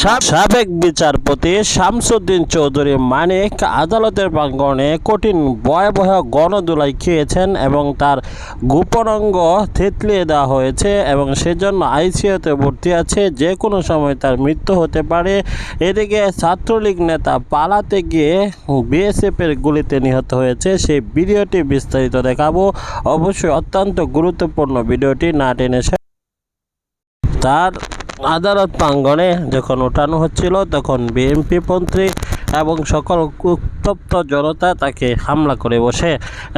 Sub- সাবেক বিচারপতি শামসুদ্দিন চৌধুরী মানিক আদালতের প্রাঙ্গণে কঠিন ভয়াবহ গণদুলাই খেয়েছেন এবং তার গোপনাঙ্গ থেতলিয়ে দেওয়া হয়েছে এবং সেজন্য আইসিইউতে ভর্তি আছে। যে কোনো সময় তার মৃত্যু হতে পারে। এদিকে ছাত্রলীগ নেতা পালাতে গিয়ে বিএসএফের গুলিতে নিহত হয়েছে। সেই ভিডিওটি বিস্তারিত দেখাবো। অবশ্যই অত্যন্ত গুরুত্বপূর্ণ ভিডিওটি না টেনে তার আদালত প্রাঙ্গণে যখন ওঠানো হচ্ছিল, তখন বিএনপি মন্ত্রী এবং সকল উত্তপ্ত জনতা তাকে হামলা করে বসে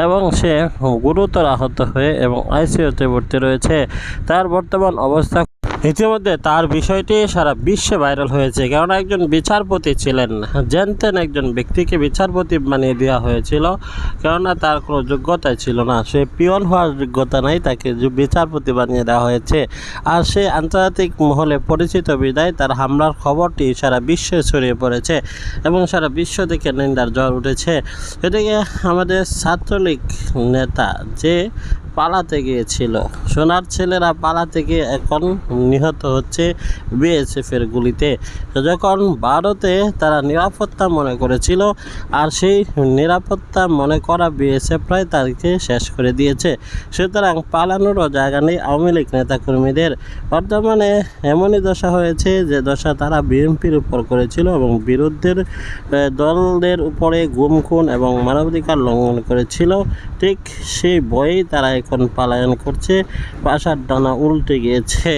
এবং সে গুরুতর আহত হয়ে এবং আইসিইউতে ভর্তি রয়েছে। তার বর্তমান অবস্থা ইতিমধ্যে তার বিষয়টি সারা বিশ্বে ভাইরাল হয়েছে। কারণ একজন বিচারপতি ছিলেন, জানতেন একজন ব্যক্তিকে বিচারপতি বানিয়ে দেওয়া হয়েছিল, কেননা তার কোনো যোগ্যতা ছিল না। সে পিয়ন হওয়ার যোগ্যতা নাই, তাকে বিচারপতি বানিয়ে দেওয়া হয়েছে। আর সে আন্তর্জাতিক মহলে পরিচিত বিদায় তার হামলার খবরটি সারা বিশ্বে ছড়িয়ে পড়েছে এবং সারা বিশ্ব থেকে নিন্দার জ্বর উঠেছে। এদিকে আমাদের ছাত্রলীগ নেতা যে পালাতে গিয়েছিল। সোনার ছেলেরা পালাতে গিয়ে এখন নিহত হচ্ছে বিএসএফের গুলিতে। যখন ভারতে তারা নিরাপত্তা মনে করেছিল, আর সেই নিরাপত্তা মনে করা বিএসএফরাই তাদেরকে শেষ করে দিয়েছে। সুতরাং পালানোরও জায়গা নেই আওয়ামী লীগ নেতাকর্মীদের। বর্তমানে এমনই দশা হয়েছে যে দশা তারা বিএনপির উপর করেছিল এবং বিরুদ্ধের দলদের উপরে গুম, খুন এবং মানবাধিকার লঙ্ঘন করেছিল। ঠিক সেই ভয়েই তারা এখন পালায়ন করছে। বাসার ডানা উল্টে গিয়েছে।